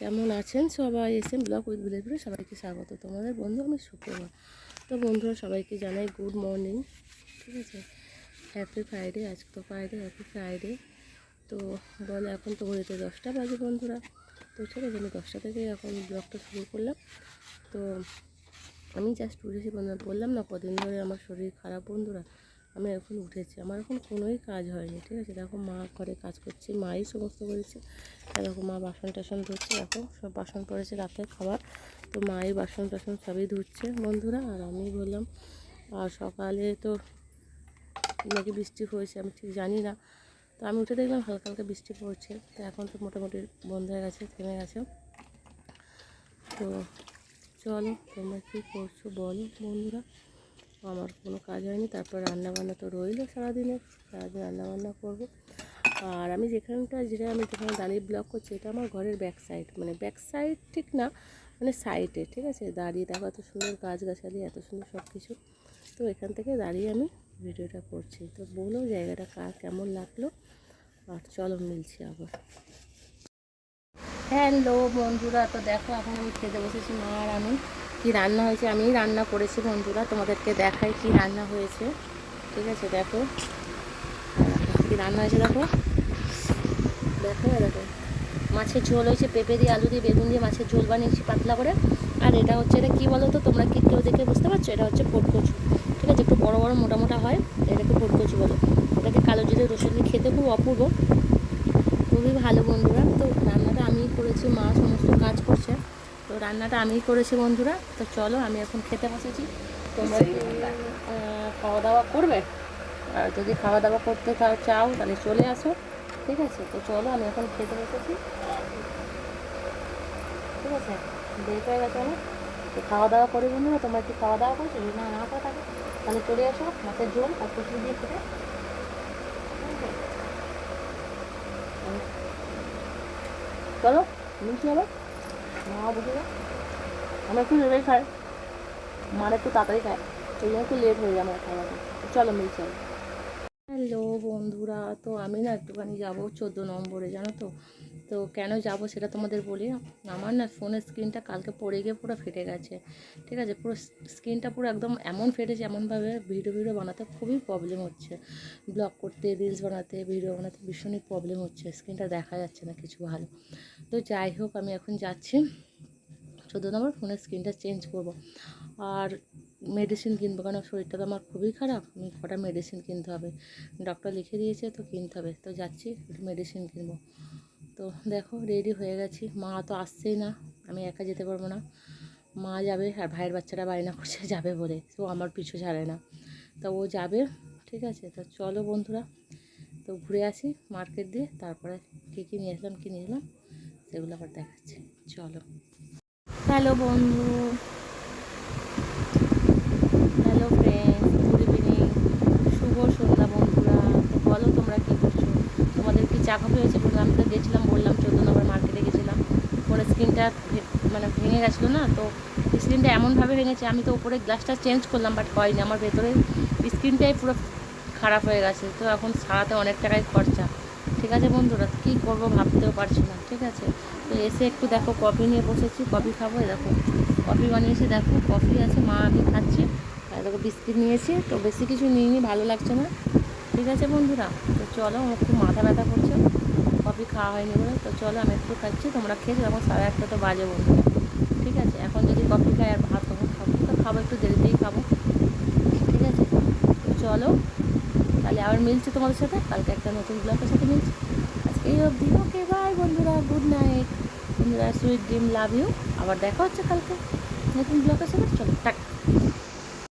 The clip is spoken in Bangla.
কেমন আছেন? সবাই এসে ব্লগ উইথ ভিলেজপুরে সবাইকে স্বাগত তোমাদের বন্ধু আমি শুক্রবার তো বন্ধুরা, সবাইকে জানাই গুড মর্নিং ঠিক আছে? হ্যাপি ফ্রাইডে আজকে তো ফ্রাইডে হ্যাপি ফ্রাইডে তো বলে, এখন তো ঘড়িতে দশটা বাজে বন্ধুরা। তো ঠিক আছে, আমি দশটা থেকে এখন ব্লগটা শুরু করলাম। তো আমি জাস্ট উঠেছি বন্ধুরা, বললাম না কদিন ধরে আমার শরীর খারাপ বন্ধুরা। আমি এখন উঠেছি। আমার এখন কোনোই কাজ হয়নি, ঠিক আছে? দেখো মা ঘরে কাজ করছে, মাই সমস্ত করেছে। দেখো মা বাসন টাসন ধুচ্ছে, দেখো সব বাসন পড়েছে রাতের খাবার। তো মাই বাসন টাসন সবই ধুচ্ছে বন্ধুরা। আর আমি বললাম, আর সকালে তো নাকি বৃষ্টি হয়েছে আমি ঠিক জানি না। তো আমি উঠে দেখলাম হালকা হালকা বৃষ্টি পড়ছে। তো এখন তো মোটামুটি বন্ধ হয়ে গেছে, থেমে গেছে। তো চলো, তোমরা কী করছ বলো বন্ধুরা। আমার কোনো কাজ হয়নি, তারপর রান্না বান্না তো রইল সারাদিনে, সারাদিন রান্না বান্না করব। আর আমি যেখানটা, যেটা আমি যেখানে দাঁড়িয়ে ব্লক করছি, এটা আমার ঘরের ব্যাক সাইড মানে ব্যাক সাইড ঠিক না মানে সাইডে ঠিক আছে? দাঁড়িয়ে দেখো এত সুন্দর গাছগাছালি, এত সুন্দর সব কিছু তো এখান থেকে দাঁড়িয়ে আমি ভিডিওটা করছি। তো বলো জায়গাটা কার কেমন লাগল? আর চলো মিলছি আবার। হ্যালো বন্ধুরা, তো দেখো এখন আমি খেতে বসেছি মা আর আমি। কী রান্না হয়েছে? আমি রান্না করেছি বন্ধুরা, তোমাদেরকে দেখাই কি রান্না হয়েছে। ঠিক আছে, দেখো। কী রান্না হয়েছে, দেখো। দেখো দেখো। মাছের ঝোল হয়েছে, পেঁপে দিয়ে আলু দিয়ে বেগুন দিয়ে মাছের ঝোল বানিয়েছি পাতলা করে। আর এটা হচ্ছে, এটা কী বলো তো তোমরা কি কেউ দেখে বুঝতে পারছ? এটা হচ্ছে পটকচু। ঠিক আছে, একটু বড় বড়, মোটা মোটা হয় এটাকে পটকচু বলে। এটাকে কালো জিরে, রসুন দিয়ে খেতে খুব অপূর্ব। খুবই ভালো বন্ধুরা। তো রান্নাটা আমি করেছি, মা সমস্ত কাজ তো রান্নাটা আমিই করেছি বন্ধুরা। তো চলো, আমি এখন খেতে বসেছি। তোমরা খাওয়া দাওয়া করবে? আর যদি খাওয়া দাওয়া করতে চাও তাহলে চলে আসো, ঠিক আছে? তো চলো, আমি এখন খেতে বসেছি। ঠিক আছে? লেট হয়ে গেছে অনেক। তো খাওয়া দাওয়া করে বন্ধুরা, তোমরা কি খাওয়া দাওয়া করছ যদি না না করে থাকে, তাহলে চলে আসো মাছের ঝোল আর কুচি দিয়ে খেতে? চলো মিলছি আবার। মা বুঝে না আমরা একটু লেবেই খাই। মার একটু তাড়াতাড়ি খায়। ওই জন্য একটু লেট হয়ে যায় আমার চলো মিল আবার হ্যালো বন্ধুরা, তো আমি না একটুখানি যাব চোদ্দ নম্বরে, জানো তো? তো কেন যাব সেটা তোমাদের বলি। আমার না ফোনের স্ক্রিনটা কালকে পড়ে গিয়ে পুরো ফেটে গেছে। ঠিক আছে, পুরো স্ক্রিনটা পুরো একদম এমন ফেটেছে এমনভাবে ভিডিও ভিডিও বানাতে খুবই প্রবলেম হচ্ছে। ব্লগ করতে রিলস বানাতে ভিডিও বানাতে ভীষণই প্রবলেম হচ্ছে। স্ক্রিনটা দেখা যাচ্ছে না কিছু ভালো। তো যাই হোক, আমি এখন যাচ্ছি। চোদ্দ নম্বর ফোনের স্ক্রিনটা চেঞ্জ করব। আর মেডিসিন কিনবো কেন? শরীরটা তো আমার খুবই খারাপ। আমি কটা মেডিসিন কিনতে হবে? ডক্টর লিখে দিয়েছে তো কিনতে হবে। তো যাচ্ছি একটু মেডিসিন কিনবো। তো দেখো রেডি হয়ে গেছি। মা তো আসছেই না, আমি একা যেতে পারব না। মা যাবে আর ভাইয়ের বাচ্চারা বায়না করছে, যাবে বলে। তো আমার পিছু ছাড়ে না। তো ও যাবে, ঠিক আছে? তো চলো বন্ধুরা, তো ঘুরে আসি মার্কেট দিয়ে। তারপরে কী কী নিয়ে আসলাম কী নিয়ে সেগুলো আবার দেখাচ্ছি। চলো। হ্যালো বন্ধু। হ্যালো ফ্রেন্ডস গুড ইভিনিং শুভ সন্ধ্যা বন্ধুরা। বলো তোমরা কী করছ? তোমাদের কি চা হয়েছে আমি তো গেছিলাম, বললাম চোদ্দ নম্বর মার্কেটে গেছিলাম। পরে স্ক্রিনটা মানে ভেঙে গেছিল না, তো স্ক্রিনটা এমনভাবে ভেঙেছে, আমি তো উপরে গ্লাসটা চেঞ্জ করলাম বাট হয়নি, আমার ভেতরে স্ক্রিনটাই পুরো খারাপ হয়ে গেছে, তো এখন সারাতে অনেক টাকায় খরচা। ঠিক আছে বন্ধুরা, কী করব ভাবতেও পারছি না, ঠিক আছে? তো এসে একটু দেখো কফি নিয়ে বসেছি কফি খাব দেখো কফি বানিয়েছি, দেখো কফি আছে, মা আমি খাচ্ছি, আর দেখো বিস্কিট নিয়েছি, তো বেশি কিছু নিইনি, ভালো লাগছে না। ঠিক আছে বন্ধুরা, তো চলো, আমার একটু মাথা ব্যথা করছে। খাওয়া হয়নি বলে, তো চলো আমি একটু খাচ্ছি, তোমরা খেয়েছো এখন সাড়ে আটটা তো বাজে বন্ধুরা ঠিক আছে, এখন যদি কফি খাই আর ভাত তখন খাব, তো খাব একটু দেরিতেই খাব। ঠিক আছে, তো চলো, তাহলে আবার মিলছি তোমাদের সাথে, কালকে একটা নতুন ব্লগের সাথে মিলছি। আজকে এই অবধি, ওকে বাই বন্ধুরা গুড নাইট বন্ধুরা সুইট ড্রিম লাভ ইউ আবার দেখা হচ্ছে কালকে নতুন ব্লগের সাথে, চলো, টাটা।